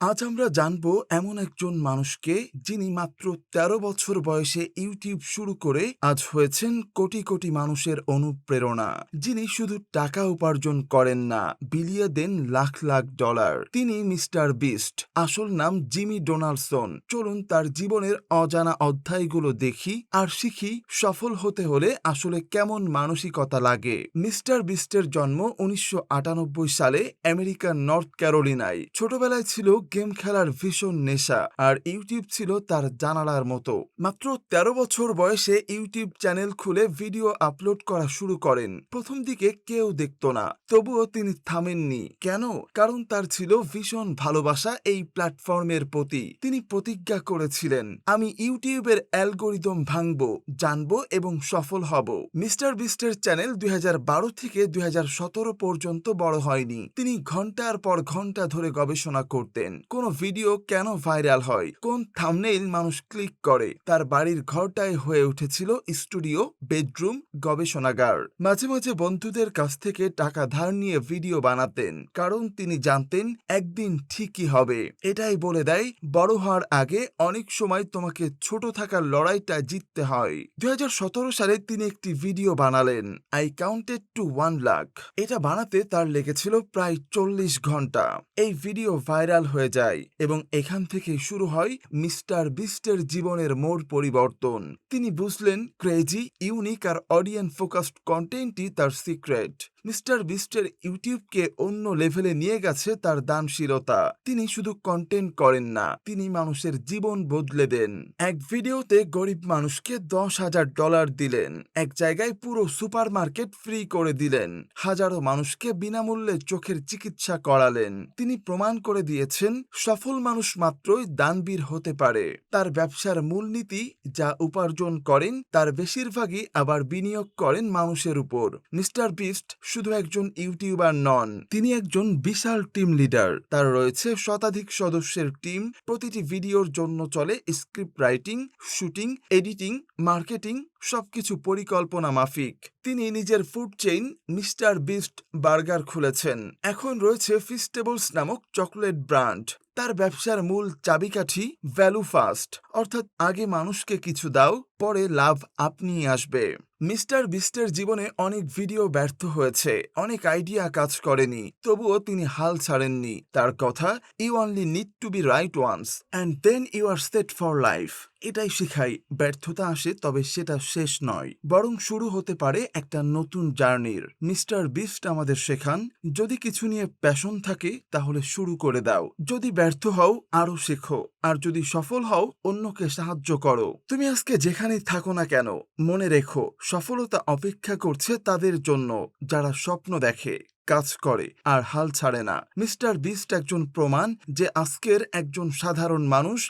আজ আমরা জানব এমন একজন মানুষকে যিনি মাত্র ১৩ বছর বয়সে ইউটিউব শুরু করে আজ হয়েছেন কোটি কোটি মানুষের অনুপ্রেরণা। যিনি শুধু টাকা উপার্জন করেন না, বিলিয়ে দেন লাখ লাখ ডলার। তিনি মিস্টার বিস্ট, আসল নাম জিমি ডোনাল্ডসন চলুন তার জীবনের অজানা অধ্যায়গুলো দেখি আর শিখি সফল হতে হলে আসলে কেমন মানসিকতা লাগে। মিস্টার বিস্টের জন্ম উনিশশো আটানব্বই সালে আমেরিকার নর্থ ক্যারোলিনায়। ছোটবেলায় ছিল গেম খেলার ভীষণ নেশা, আর ইউটিউব ছিল তার জানালার মতো। মাত্র ১৩ বছর বয়সে ইউটিউব চ্যানেল খুলে ভিডিও আপলোড করা শুরু করেন। প্রথম দিকে কেউ দেখত না, তবুও তিনি থামেননি। কেন? কারণ তার ছিল ভীষণ ভালোবাসা এই প্ল্যাটফর্মের প্রতি। তিনি প্রতিজ্ঞা করেছিলেন, আমি ইউটিউবের অ্যালগোরিদম ভাঙব, জানব এবং সফল হব। মিস্টার বিস্টের চ্যানেল দুই হাজার বারো থেকে দুই হাজার সতেরো পর্যন্ত বড় হয়নি। তিনি ঘণ্টার পর ঘণ্টা ধরে গবেষণা করতেন। কোন ভিডিও কেন ভাইরাল হয়? কোন থামনেইল মানুষ ক্লিক করে? তার বাড়ির ঘরটায় হয়ে উঠেছিল স্টুডিও, বেডরুম, গবেষণাগার। মাঝে মাঝে বন্ধুদের কাছ থেকে টাকা ধার নিয়ে ভিডিও বানাতেন, কারণ তিনি জানতেন একদিন ঠিকই হবে। এটাই বলে দেয়, বড় হওয়ার আগে অনেক সময় তোমাকে ছোট থাকার লড়াইটা জিততে হয়। দুই হাজার সতেরো সালে তিনি একটি ভিডিও বানালেন, I counted to one lakh. এটা বানাতে তার লেগেছিল প্রায় চল্লিশ ঘণ্টা। এই ভিডিও ভাইরাল হয়ে যায় এবং এখান থেকে শুরু হয় মিস্টার বিস্টের জীবনের মোড় পরিবর্তন। তিনি বুঝলেন ক্রেজি, ইউনিক আর অডিয়েন্স ফোকাসড কন্টেন্টই তার সিক্রেট মিস্টার বিস্টের ইউটিউবকে অন্য লেভেলে নিয়ে গেছে তার দানশীলতা। তিনি শুধু কন্টেন্ট করেন না, তিনি মানুষের জীবন বদলে দেন। এক ভিডিওতে গরিব মানুষকে দশ হাজার ডলার দিলেন, এক জায়গায় পুরো সুপার মার্কেট ফ্রি করে দিলেন, হাজারো মানুষকে বিনামূল্যে চোখের চিকিৎসা করালেন। তিনি প্রমাণ করে দিয়েছেন, সফল মানুষ মাত্রই দানবীর হতে পারে। তার ব্যবসার মূলনীতি যা উপার্জন করেন, তার বেশিরভাগই আবার বিনিয়োগ করেন মানুষের উপর। মিস্টার বিস্ট শুধু একজন ইউটিউবার নন, তিনি একজন বিশাল টিম লিডার। তার রয়েছে শতাধিক সদস্যের টিম, প্রতিটি ভিডিওর জন্য চলে script writing, shooting, editing, marketing সবকিছু পরিকল্পনা মাফিক। তিনি নিজের food chain mister Beast burger খুলেছেন। এখন রয়েছে ফিস্টেবলস নামক চকলেট ব্র্যান্ড। তার ব্যবসার মূল চাবিকাঠি ভ্যালু ফাস্ট। অর্থাৎ আগে মানুষকে কিছু দাও, পরে লাভ আপনিই আসবে। মিস্টার বিস্টের জীবনে অনেক ভিডিও ব্যর্থ হয়েছে। অনেক আইডিয়া কাজ করেনি। তবুও তিনি হাল ছাড়েননি। তার কথা you only need to be right once and then you are set for life এটাই শিখাই ব্যর্থতা আসে তবে সেটা শেষ নয়, বরং শুরু হতে পারে একটা নতুন জার্নির। মিস্টার বিস্ট আমাদের শেখান, যদি কিছু নিয়ে প্যাশন থাকে, তাহলে শুরু করে দাও। যদি ব্যর্থ হও আরও শেখো। আর যদি সফল হও, অন্যকে সাহায্য করো। তুমি আজকে যেখানেই থাকো না কেন, মনে রেখো, সফলতা অপেক্ষা করছে তাদের জন্য, যারা স্বপ্ন দেখে, কাজ করে, আর হাল ছাড়ে না। মিস্টার বিস্ট একজন প্রমাণ যে আজকের একজন সাধারণ মানুষ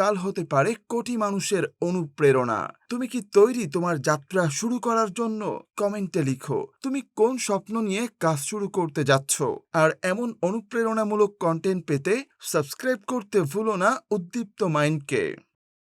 কাল হতে পারে কোটি মানুষের অনুপ্রেরণা। তুমি কি তৈরি তোমার যাত্রা শুরু করার জন্য? কমেন্টে লিখো। তুমি কোন স্বপ্ন নিয়ে কাজ শুরু করতে যাচ্ছ? আর এমন অনুপ্রেরণামূলক কন্টেন্ট পেতে সাবস্ক্রাইব করতে ভুলো না উদ্দীপ্ত মাইন্ডকে।